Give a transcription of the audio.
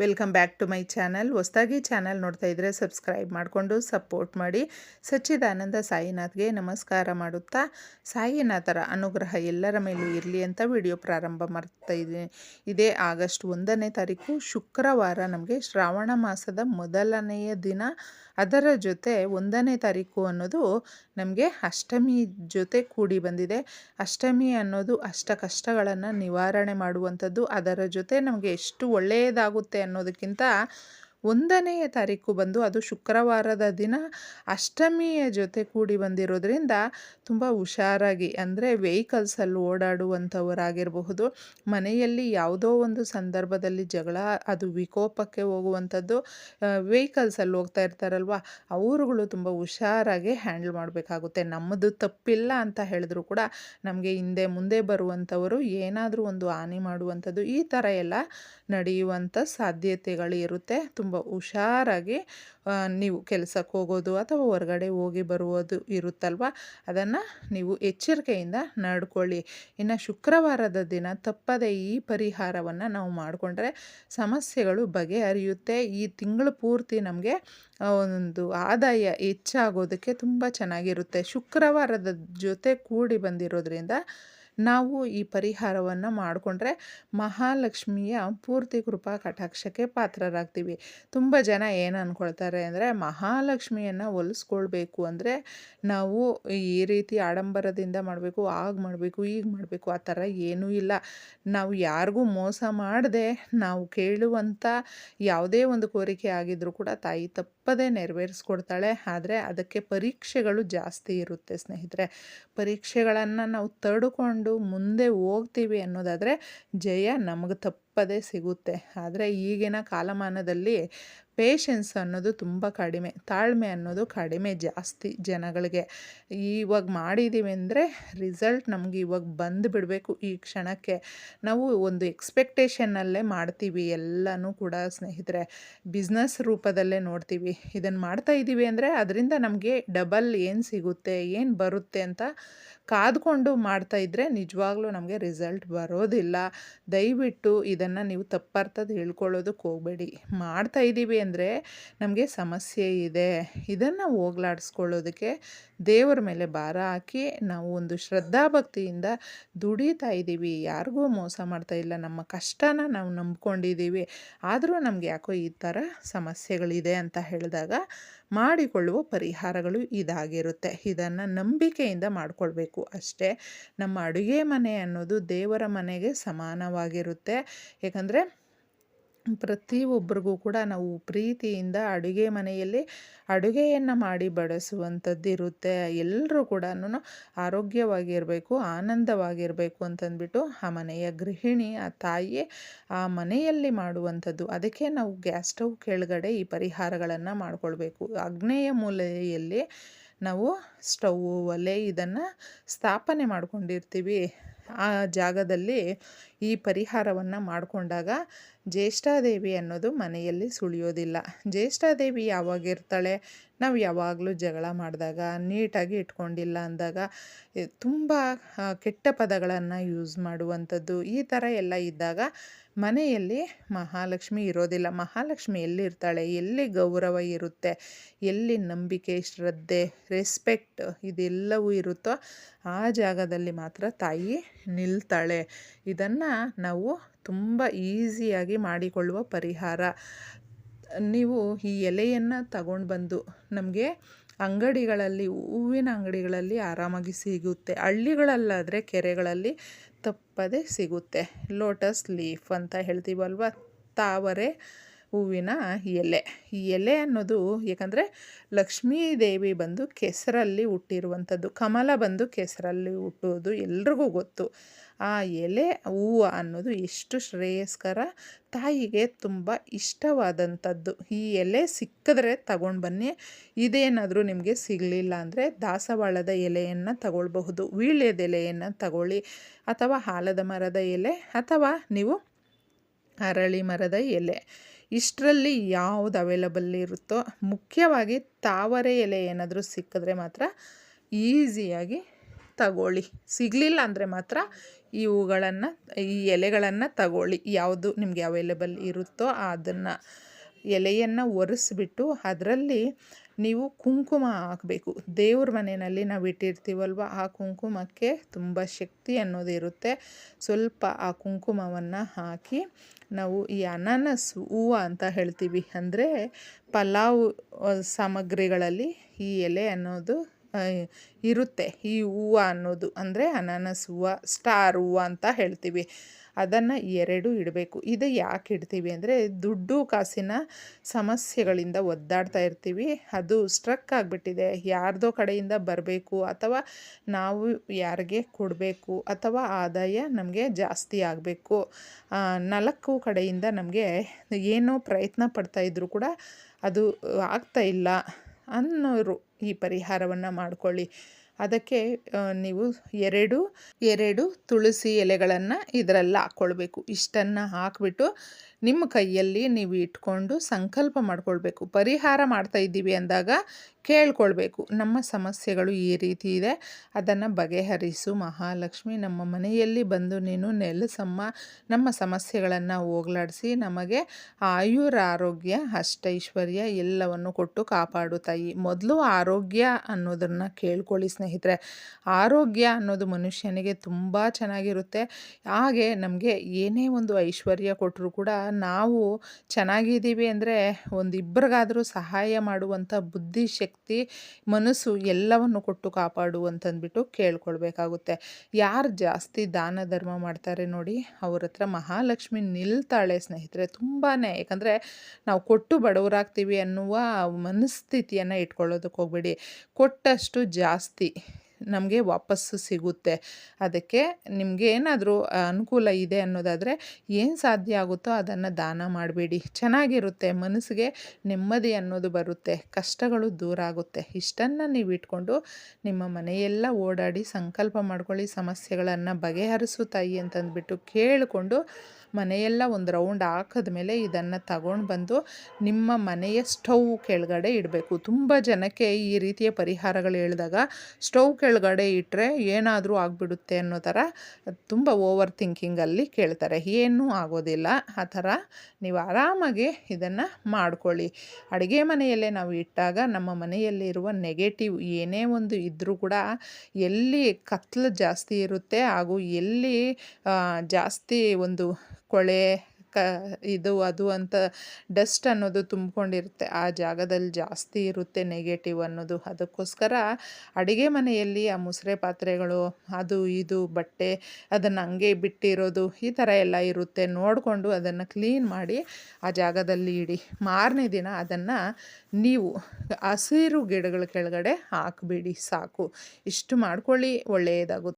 Welcome back to my channel. ಹೊಸದಾಗಿ channel ನೋಡ್ತಾ ಇದ್ದರೆ ಸಬ್ಸ್ಕ್ರೈಬ್ ಮಾಡಿಕೊಂಡು ಸಪೋರ್ಟ್ ಮಾಡಿ. ಸಚ್ಚಿದಾನಂದ ಸಾಯಿನಾಥ್ಗೆ ನಮಸ್ಕಾರ ಮಾಡುತ್ತಾ, ಸಾಯಿನಾಥರ ಅನುಗ್ರಹ ಎಲ್ಲರ ಮೇಲೂ ಇರಲಿ ಅಂತ ವಿಡಿಯೋ ಪ್ರಾರಂಭ ಮಾಡ್ತಾ ಇದ್ದೀನಿ ಇದೇ ಆಗಸ್ಟ್ ಒಂದನೇ ತಾರೀಕು, ಶುಕ್ರವಾರ ನಮಗೆ ಶ್ರಾವಣ ಮಾಸದ ಮೊದಲನೆಯ ದಿನ. ಅದರ ಜೊತೆ ಒಂದನೇ ತಾರೀಕು ಅನ್ನೋದು ನಮಗೆ ಅಷ್ಟಮಿ ಜೊತೆ ಕೂಡಿ ಬಂದಿದೆ. ಅಷ್ಟಮಿ ಅನ್ನೋದು ಅಷ್ಟ ಕಷ್ಟಗಳನ್ನು ನಿವಾರಣೆ ಮಾಡುವಂಥದ್ದು ಅದರ ಜೊತೆ ನಮಗೆ ಎಷ್ಟು ಒಳ್ಳೆಯದಾಗುತ್ತೆ ಅನ್ನೋದಕ್ಕಿಂತ ಒಂದನೆಯ ತಾರೀಕು ಬಂದು ಅದು ಶುಕ್ರವಾರದ ದಿನ ಅಷ್ಟಮಿಯ ಜೊತೆ ಕೂಡಿ ಬಂದಿರೋದ್ರಿಂದ ತುಂಬ ಹುಷಾರಾಗಿ, ಅಂದರೆ ವೆಹಿಕಲ್ಸಲ್ಲಿ ಓಡಾಡುವಂಥವರಾಗಿರಬಹುದು, ಮನೆಯಲ್ಲಿ ಯಾವುದೋ ಒಂದು ಸಂದರ್ಭದಲ್ಲಿ ಜಗಳ, ಅದು ವಿಕೋಪಕ್ಕೆ ಹೋಗುವಂಥದ್ದು ವೆಹಿಕಲ್ಸಲ್ಲಿ ಹೋಗ್ತಾ ಇರ್ತಾರಲ್ವ, ಅವರುಗಳು ತುಂಬ ಹುಷಾರಾಗಿ ಹ್ಯಾಂಡಲ್ ಮಾಡಬೇಕಾಗುತ್ತೆ. ನಮ್ಮದು ತಪ್ಪಿಲ್ಲ ಅಂತ ಹೇಳಿದ್ರು ಕೂಡ ನಮಗೆ ಹಿಂದೆ ಮುಂದೆ ಬರುವಂಥವರು ಏನಾದರೂ ಒಂದು ಹಾನಿ ಮಾಡುವಂಥದ್ದು ಈ ಥರ ಎಲ್ಲ ನಡೆಯುವಂಥ ಸಾಧ್ಯತೆಗಳು ಇರುತ್ತೆ ತುಂಬ ಹುಷಾರಾಗಿ ನೀವು ಕೆಲಸಕ್ಕೆ ಹೋಗೋದು ಅಥವಾ ಹೊರಗಡೆ ಹೋಗಿ ಬರುವುದು ಇರುತ್ತಲ್ವ? ಅದನ್ನು ನೀವು ಎಚ್ಚರಿಕೆಯಿಂದ ನಡ್ಕೊಳ್ಳಿ. ಇನ್ನು ಶುಕ್ರವಾರದ ದಿನ ತಪ್ಪದೆ ಈ ಪರಿಹಾರವನ್ನು ನಾವು ಮಾಡಿಕೊಂಡ್ರೆ ಸಮಸ್ಯೆಗಳು ಬಗೆಹರಿಯುತ್ತೆ. ಈ ತಿಂಗಳು ಪೂರ್ತಿ ನಮಗೆ ಒಂದು ಆದಾಯ ಹೆಚ್ಚಾಗೋದಕ್ಕೆ ತುಂಬ ಚೆನ್ನಾಗಿರುತ್ತೆ. ಶುಕ್ರವಾರದ ಜೊತೆ ಕೂಡಿ ಬಂದಿರೋದ್ರಿಂದ ನಾವು ಈ ಪರಿಹಾರವನ್ನು ಮಾಡಿಕೊಂಡ್ರೆ ಮಹಾಲಕ್ಷ್ಮಿಯ ಪೂರ್ತಿ ಕೃಪಾ ಕಟಾಕ್ಷಕ್ಕೆ ಪಾತ್ರರಾಗ್ತೀವಿ. ತುಂಬ ಜನ ಏನು ಅಂದ್ಕೊಳ್ತಾರೆ ಅಂದರೆ ಮಹಾಲಕ್ಷ್ಮಿಯನ್ನು ಒಲಿಸ್ಕೊಳ್ಬೇಕು ಅಂದರೆ ನಾವು ಈ ರೀತಿ ಆಡಂಬರದಿಂದ ಮಾಡಬೇಕು, ಆಗ ಮಾಡಬೇಕು, ಈಗ ಮಾಡಬೇಕು, ಆ ಥರ ಏನೂ ಇಲ್ಲ. ನಾವು ಯಾರಿಗೂ ಮೋಸ ಮಾಡದೆ ನಾವು ಕೇಳುವಂಥ ಯಾವುದೇ ಒಂದು ಕೋರಿಕೆ ಆಗಿದ್ರೂ ಕೂಡ ತಾಯಿ ತಪ್ಪದೇ ನೆರವೇರಿಸ್ಕೊಡ್ತಾಳೆ. ಆದರೆ ಅದಕ್ಕೆ ಪರೀಕ್ಷೆಗಳು ಜಾಸ್ತಿ ಇರುತ್ತೆ ಸ್ನೇಹಿತರೆ. ಪರೀಕ್ಷೆಗಳನ್ನು ನಾವು ತಡ್ಕೊಂಡು ಮುಂದೆ ಹೋಗ್ತೀವಿ ಅನ್ನೋದಾದರೆ ಜಯ ನಮಗೆ ತಪ್ಪದೇ ಸಿಗುತ್ತೆ. ಆದರೆ ಈಗಿನ ಕಾಲಮಾನದಲ್ಲಿ ಪೇಷನ್ಸ್ ಅನ್ನೋದು ತುಂಬ ಕಡಿಮೆ. ತಾಳ್ಮೆ ಅನ್ನೋದು ಕಡಿಮೆ ಜಾಸ್ತಿ ಜನಗಳಿಗೆ. ಇವಾಗ ಮಾಡಿದ್ದೀವಿ ಅಂದರೆ ರಿಸಲ್ಟ್ ನಮಗೆ ಇವಾಗ ಬಂದು ಬಿಡಬೇಕು ಈ ಕ್ಷಣಕ್ಕೆ. ನಾವು ಒಂದು ಎಕ್ಸ್ಪೆಕ್ಟೇಷನ್ನಲ್ಲೇ ಮಾಡ್ತೀವಿ, ಎಲ್ಲನೂ ಕೂಡ ಸ್ನೇಹಿತರೆ. ಬಿಸ್ನೆಸ್ ರೂಪದಲ್ಲೇ ನೋಡ್ತೀವಿ. ಇದನ್ನು ಮಾಡ್ತಾ ಇದ್ದೀವಿ ಅಂದರೆ ಅದರಿಂದ ನಮಗೆ ಡಬಲ್ ಏನು ಸಿಗುತ್ತೆ, ಏನು ಬರುತ್ತೆ ಅಂತ ಕಾದ್ಕೊಂಡು ಮಾಡ್ತಾ ಇದ್ದರೆ ನಿಜವಾಗ್ಲೂ ನಮಗೆ ರಿಸಲ್ಟ್ ಬರೋದಿಲ್ಲ. ದಯವಿಟ್ಟು ಇದನ್ನು ನೀವು ತಪ್ಪರ್ಥದ್ದು ಹೇಳ್ಕೊಳ್ಳೋದಕ್ಕೆ ಹೋಗಬೇಡಿ. ಮಾಡ್ತಾ ಇದ್ದೀವಿ ಅಂದರೆ ನಮಗೆ ಸಮಸ್ಯೆ ಇದೆ. ಇದನ್ನು ಹೋಗ್ಲಾಡಿಸ್ಕೊಳ್ಳೋದಕ್ಕೆ ದೇವರ ಮೇಲೆ ಭಾರ ಹಾಕಿ ನಾವು ಒಂದು ಶ್ರದ್ಧಾಭಕ್ತಿಯಿಂದ ದುಡಿತಾ ಇದ್ದೀವಿ ಯಾರಿಗೂ ಮೋಸ ಮಾಡ್ತಾ ಇಲ್ಲ. ನಮ್ಮ ಕಷ್ಟನ ನಾವು ನಂಬ್ಕೊಂಡಿದ್ದೀವಿ ಆದರೂ ನಮಗೆ ಯಾಕೋ ಈ ಥರ ಸಮಸ್ಯೆಗಳಿದೆ ಅಂತ ಹೇಳಿದಾಗ ಮಾಡಿಕೊಳ್ಳುವ ಪರಿಹಾರಗಳು ಇದಾಗಿರುತ್ತೆ. ಇದನ್ನು ನಂಬಿಕೆಯಿಂದ ಮಾಡಿಕೊಳ್ಬೇಕು ಅಷ್ಟೇ. ನಮ್ಮ ಅಡುಗೆ ಮನೆ ಅನ್ನೋದು ದೇವರ ಮನೆಗೆ ಸಮಾನವಾಗಿರುತ್ತೆ. ಏಕೆಂದರೆ ಪ್ರತಿಯೊಬ್ಬರಿಗೂ ಕೂಡ ನಾವು ಪ್ರೀತಿಯಿಂದ ಅಡುಗೆ ಮನೆಯಲ್ಲಿ ಅಡುಗೆಯನ್ನು ಮಾಡಿ ಬಡಿಸುವಂಥದ್ದು ಇರುತ್ತೆ. ಎಲ್ಲರೂ ಕೂಡ ಆರೋಗ್ಯವಾಗಿರಬೇಕು, ಆನಂದವಾಗಿರಬೇಕು ಅಂತಂದ್ಬಿಟ್ಟು ಆ ಮನೆಯ ಗೃಹಿಣಿ, ಆ ತಾಯಿಯೇ ಆ ಮನೆಯಲ್ಲಿ ಮಾಡುವಂಥದ್ದು. ಅದಕ್ಕೆ ನಾವು ಗ್ಯಾಸ್ ಸ್ಟವ್ ಕೆಳಗಡೆ ಈ ಪರಿಹಾರಗಳನ್ನು ಮಾಡಿಕೊಳ್ಬೇಕು. ಅಗ್ನೇಯ ಮೂಲೆಯಲ್ಲಿ ನಾವು ಸ್ಟವ್ ಒಲೆ ಇದನ್ನು ಸ್ಥಾಪನೆ ಮಾಡ್ಕೊಂಡಿರ್ತೀವಿ. ಆ ಜಾಗದಲ್ಲಿ ಈ ಪರಿಹಾರವನ್ನು ಮಾಡಿಕೊಂಡಾಗ ಜ್ಯೇಷ್ಠಾದೇವಿ ಅನ್ನೋದು ಮನೆಯಲ್ಲಿ ಸುಳಿಯೋದಿಲ್ಲ. ಜ್ಯೇಷ್ಠಾದೇವಿ ಯಾವಾಗ ಇರ್ತಾಳೆ? ನಾವು ಯಾವಾಗಲೂ ಜಗಳ ಮಾಡಿದಾಗ, ನೀಟಾಗಿ ಇಟ್ಕೊಂಡಿಲ್ಲ ಅಂದಾಗ ತುಂಬ ಕೆಟ್ಟ ಪದಗಳನ್ನು ಯೂಸ್ ಮಾಡುವಂಥದ್ದು ಈ ಥರ ಎಲ್ಲ ಇದ್ದಾಗ ಮನೆಯಲ್ಲಿ ಮಹಾಲಕ್ಷ್ಮಿ ಇರೋದಿಲ್ಲ. ಮಹಾಲಕ್ಷ್ಮಿ ಎಲ್ಲಿರ್ತಾಳೆ ಎಲ್ಲಿ ಗೌರವ ಇರುತ್ತೆ? ಎಲ್ಲಿ ನಂಬಿಕೆ, ಶ್ರದ್ಧೆ ರೆಸ್ಪೆಕ್ಟ್ ಇದೆಲ್ಲವೂ ಇರುತ್ತೋ ಆ ಜಾಗದಲ್ಲಿ ಮಾತ್ರ ತಾಯಿ ನಿಲ್ತಾಳೆ. ಇದನ್ನು ನಾವು ತುಂಬ ಈಸಿಯಾಗಿ ಮಾಡಿಕೊಳ್ಳುವ ಪರಿಹಾರ. ನೀವು ಈ ಎಲೆಯನ್ನು ತಗೊಂಡು ಬಂದು ನಮಗೆ ಅಂಗಡಿಗಳಲ್ಲಿ, ಹೂವಿನ ಅಂಗಡಿಗಳಲ್ಲಿ ಆರಾಮಾಗಿ ಸಿಗುತ್ತೆ. ಹಳ್ಳಿಗಳಲ್ಲಾದರೆ ಕೆರೆಗಳಲ್ಲಿ ತಪ್ಪದೆ ಸಿಗುತ್ತೆ. ಲೋಟಸ್ ಲೀಫ್ ಅಂತ ಹೇಳ್ತೀವಲ್ವ? ತಾವರೆ ಹೂವಿನ ಎಲೆ. ಈ ಎಲೆ ಅನ್ನೋದು ಯಾಕಂದರೆ ಲಕ್ಷ್ಮೀ ದೇವಿ ಬಂದು ಕೆಸರಲ್ಲಿ ಹುಟ್ಟಿರುವಂಥದ್ದು. ಕಮಲ ಬಂದು ಕೆಸರಲ್ಲಿ ಹುಟ್ಟೋದು ಎಲ್ರಿಗೂ ಗೊತ್ತು. ಆ ಎಲೆ, ಹೂವು ಅನ್ನೋದು ಎಷ್ಟು ಶ್ರೇಯಸ್ಕರ, ತಾಯಿಗೆ ತುಂಬ ಇಷ್ಟವಾದಂಥದ್ದು. ಈ ಎಲೆ ಸಿಕ್ಕಿದ್ರೆ ತಗೊಂಡು ಬನ್ನಿ. ಇದೇನಾದರೂ ನಿಮಗೆ ಸಿಗಲಿಲ್ಲ ಅಂದರೆ ದಾಸವಾಳದ ಎಲೆಯನ್ನು ತಗೊಳ್ಬಹುದು. ವೀಳ್ಯದ ಎಲೆಯನ್ನು ತಗೊಳ್ಳಿ. ಅಥವಾ ಆಲದ ಮರದ ಎಲೆ. ಅಥವಾ ನೀವು ಅರಳಿ ಮರದ ಎಲೆ. ಇಷ್ಟರಲ್ಲಿ ಯಾವುದು ಅವೈಲಬಲ್ ಇರುತ್ತೋ, ಮುಖ್ಯವಾಗಿ ತಾವರೆ ಎಲೆ ಏನಾದರೂ ಸಿಕ್ಕಿದ್ರೆ ಮಾತ್ರ ಈಸಿಯಾಗಿ ತಗೊಳ್ಳಿ. ಸಿಗಲಿಲ್ಲ ಅಂದರೆ ಮಾತ್ರ ಈ ಹೂಗಳನ್ನು ಈ ಎಲೆಗಳನ್ನು ತಗೊಳ್ಳಿ. ಯಾವುದು ನಿಮಗೆ ಅವೈಲೇಬಲ್ ಇರುತ್ತೋ ಅದನ್ನು ಎಲೆಯನ್ನು ಒರೆಸ್ಬಿಟ್ಟು ಅದರಲ್ಲಿ ನೀವು ಕುಂಕುಮ ಹಾಕಬೇಕು. ದೇವ್ರ ಮನೆಯಲ್ಲಿ ನಾವು ಇಟ್ಟಿರ್ತೀವಲ್ವ, ಆ ಕುಂಕುಮಕ್ಕೆ ತುಂಬ ಶಕ್ತಿ ಅನ್ನೋದು ಇರುತ್ತೆ. ಸ್ವಲ್ಪ ಆ ಕುಂಕುಮವನ್ನು ಹಾಕಿ ನಾವು ಈ ಅನಾನಸ್ ಹೂವು ಅಂತ ಹೇಳ್ತೀವಿ. ಅಂದರೆ ಪಲಾವ್ ಸಾಮಗ್ರಿಗಳಲ್ಲಿ ಈ ಎಲೆ ಅನ್ನೋದು ಇರುತ್ತೆ. ಈ ಹೂವು ಅನ್ನೋದು ಅಂದರೆ ಅನಾನಸ್ ಹೂವು, ಸ್ಟಾರ್ ಹೂವು ಅಂತ ಹೇಳ್ತೀವಿ. ಅದನ್ನು ಎರಡು ಇಡಬೇಕು. ಇದು ಯಾಕೆ ಇಡ್ತೀವಿ ಅಂದರೆ ದುಡ್ಡು ಕಾಸಿನ ಸಮಸ್ಯೆಗಳಿಂದ ಒದ್ದಾಡ್ತಾ ಇರ್ತೀವಿ. ಅದು ಸ್ಟ್ರಕ್ ಆಗಿಬಿಟ್ಟಿದೆ. ಯಾರ್ದೋ ಕಡೆಯಿಂದ ಬರಬೇಕು ಅಥವಾ ನಾವು ಯಾರಿಗೆ ಕೊಡಬೇಕು ಅಥವಾ ಆದಾಯ ನಮಗೆ ಜಾಸ್ತಿ ಆಗಬೇಕು. ನಾಲ್ಕು ಕಡೆಯಿಂದ ನಮಗೆ ಏನೋ ಪ್ರಯತ್ನ ಪಡ್ತಾಯಿದ್ರು ಕೂಡ ಅದು ಆಗ್ತಾ ಇಲ್ಲ ಅನ್ನೋರು ಈ ಪರಿಹಾರವನ್ನು ಮಾಡ್ಕೊಳ್ಳಿ. ಅದಕ್ಕೆ ನೀವು ಎರಡು ಎರಡು ತುಳಸಿ ಎಲೆಗಳನ್ನು ಇದರಲ್ಲಿ ಹಾಕ್ಕೊಳ್ಬೇಕು. ಇಷ್ಟನ್ನು ಹಾಕ್ಬಿಟ್ಟು ನಿಮ್ಮ ಕೈಯಲ್ಲಿ ನೀವು ಇಟ್ಕೊಂಡು ಸಂಕಲ್ಪ ಮಾಡ್ಕೊಳ್ಬೇಕು. ಪರಿಹಾರ ಮಾಡ್ತಾ ಇದ್ದೀವಿ ಅಂದಾಗ ಕೇಳ್ಕೊಳ್ಬೇಕು. ನಮ್ಮ ಸಮಸ್ಯೆಗಳು ಈ ರೀತಿ ಇದೆ. ಅದನ್ನು ಬಗೆಹರಿಸು ಮಹಾಲಕ್ಷ್ಮಿ. ನಮ್ಮ ಮನೆಯಲ್ಲಿ ಬಂದು ನೀನು ನೆಲೆಸಮ್ಮ. ನಮ್ಮ ಸಮಸ್ಯೆಗಳನ್ನು ಹೋಗ್ಲಾಡಿಸಿ ನಮಗೆ ಆಯುರ ಆರೋಗ್ಯ ಅಷ್ಟೈಶ್ವರ್ಯ ಎಲ್ಲವನ್ನು ಕೊಟ್ಟು ಕಾಪಾಡು ತಾಯಿ. ಮೊದಲು ಆರೋಗ್ಯ ಅನ್ನೋದನ್ನು ಕೇಳ್ಕೊಳ್ಳಿ ಸ್ನೇಹಿತರೆ. ಆರೋಗ್ಯ ಅನ್ನೋದು ಮನುಷ್ಯನಿಗೆ ತುಂಬ ಚೆನ್ನಾಗಿರುತ್ತೆ. ಹಾಗೆ ನಮಗೆ ಏನೇ ಒಂದು ಐಶ್ವರ್ಯ ಕೊಟ್ಟರು ಕೂಡ ನಾವು ಚೆನ್ನಾಗಿದ್ದೀವಿ ಅಂದರೆ ಒಂದು ಇಬ್ಬರಿಗಾದರೂ ಸಹಾಯ ಮಾಡುವಂಥ ಬುದ್ಧಿ ಶಕ್ತಿ ಮನಸ್ಸು ಎಲ್ಲವನ್ನು ಕೊಟ್ಟು ಕಾಪಾಡು ಅಂತಂದ್ಬಿಟ್ಟು ಕೇಳ್ಕೊಳ್ಬೇಕಾಗುತ್ತೆ. ಯಾರು ಜಾಸ್ತಿ ದಾನ ಧರ್ಮ ಮಾಡ್ತಾರೆ ನೋಡಿ, ಅವ್ರ ಹತ್ರ ಮಹಾಲಕ್ಷ್ಮಿ ನಿಲ್ತಾಳೆ ಸ್ನೇಹಿತರೆ ತುಂಬಾ ಯಾಕಂದರೆ ನಾವು ಕೊಟ್ಟು ಬಡವರಾಗ್ತೀವಿ ಅನ್ನುವ ಮನಸ್ಥಿತಿಯನ್ನು ಇಟ್ಕೊಳ್ಳೋದಕ್ಕೆ ಹೋಗ್ಬೇಡಿ ಕೊಟ್ಟಷ್ಟು ಜಾಸ್ತಿ. ನಮಗೆ ವಾಪಸ್ಸು ಸಿಗುತ್ತೆ. ಅದಕ್ಕೆ ನಿಮಗೆ ಏನಾದರೂ ಅನುಕೂಲ ಇದೆ ಅನ್ನೋದಾದರೆ ಏನು ಸಾಧ್ಯ ಆಗುತ್ತೋ ಅದನ್ನು ದಾನ ಮಾಡಬೇಡಿ. ಚೆನ್ನಾಗಿರುತ್ತೆ, ಮನಸ್ಸಿಗೆ ನೆಮ್ಮದಿ ಅನ್ನೋದು ಬರುತ್ತೆ, ಕಷ್ಟಗಳು ದೂರ ಆಗುತ್ತೆ. ಇಷ್ಟನ್ನು ನೀವು ಇಟ್ಕೊಂಡು ನಿಮ್ಮ ಮನೆಯೆಲ್ಲ ಓಡಾಡಿ ಸಂಕಲ್ಪ ಮಾಡ್ಕೊಳ್ಳಿ, ಸಮಸ್ಯೆಗಳನ್ನು ಬಗೆಹರಿಸು ತಾಯಿ ಅಂತಂದ್ಬಿಟ್ಟು ಕೇಳಿಕೊಂಡು ಮನೆಯೆಲ್ಲ ಒಂದು ರೌಂಡ್ ಹಾಕಿದ ಮೇಲೆ ಇದನ್ನು ತಗೊಂಡು ಬಂದು ನಿಮ್ಮ ಮನೆಯ ಸ್ಟವ್ ಕೆಳಗಡೆ ಇಡಬೇಕು. ತುಂಬ ಜನಕ್ಕೆ ಈ ರೀತಿಯ ಪರಿಹಾರಗಳು ಹೇಳಿದಾಗ ಸ್ಟವ್ ಕೆಳಗಡೆ ಇಟ್ಟರೆ ಏನಾದರೂ ಆಗಿಬಿಡುತ್ತೆ ಅನ್ನೋ ಥರ ತುಂಬ ಓವರ್ ಥಿಂಕಿಂಗಲ್ಲಿ ಕೇಳ್ತಾರೆ. ಏನೂ ಆಗೋದಿಲ್ಲ. ಆ ಥರ ನೀವು ಆರಾಮಾಗಿ ಇದನ್ನು ಮಾಡ್ಕೊಳ್ಳಿ. ಅಡುಗೆ ಮನೆಯಲ್ಲೇ ನಾವು ಇಟ್ಟಾಗ ನಮ್ಮ ಮನೆಯಲ್ಲಿರುವ ನೆಗೆಟಿವ್ ಏನೇ ಒಂದು ಇದ್ದರೂ ಕೂಡ ಎಲ್ಲಿ ಕತ್ಲು ಜಾಸ್ತಿ ಇರುತ್ತೆ ಹಾಗೂ ಎಲ್ಲಿ ಜಾಸ್ತಿ ಒಂದು ಕೊಳೆ, ಕ, ಇದು, ಅದು ಅಂತ ಡಸ್ಟ್ ಅನ್ನೋದು ತುಂಬಿಕೊಂಡಿರುತ್ತೆ. ಆ ಜಾಗದಲ್ಲಿ ಜಾಸ್ತಿ ಇರುತ್ತೆ ನೆಗೆಟಿವ್ ಅನ್ನೋದು. ಅದಕ್ಕೋಸ್ಕರ ಅಡುಗೆ ಮನೆಯಲ್ಲಿ ಆ ಮುಸುರೆ ಪಾತ್ರೆಗಳು, ಅದು, ಇದು, ಬಟ್ಟೆ, ಅದನ್ನು ಹಂಗೆ ಬಿಟ್ಟಿರೋದು, ಈ ಥರ ಎಲ್ಲ ಇರುತ್ತೆ. ನೋಡಿಕೊಂಡು ಅದನ್ನು ಕ್ಲೀನ್ ಮಾಡಿ ಆ ಜಾಗದಲ್ಲಿ ಇಡಿ. ಮಾರನೇ ದಿನ ಅದನ್ನು ನೀವು ಹಸಿರು ಗಿಡಗಳ ಕೆಳಗಡೆ ಹಾಕಿಬಿಡಿ. ಸಾಕು. ಇಷ್ಟು ಮಾಡ್ಕೊಳ್ಳಿ. ಒಳ್ಳೆಯದಾಗುತ್ತೆ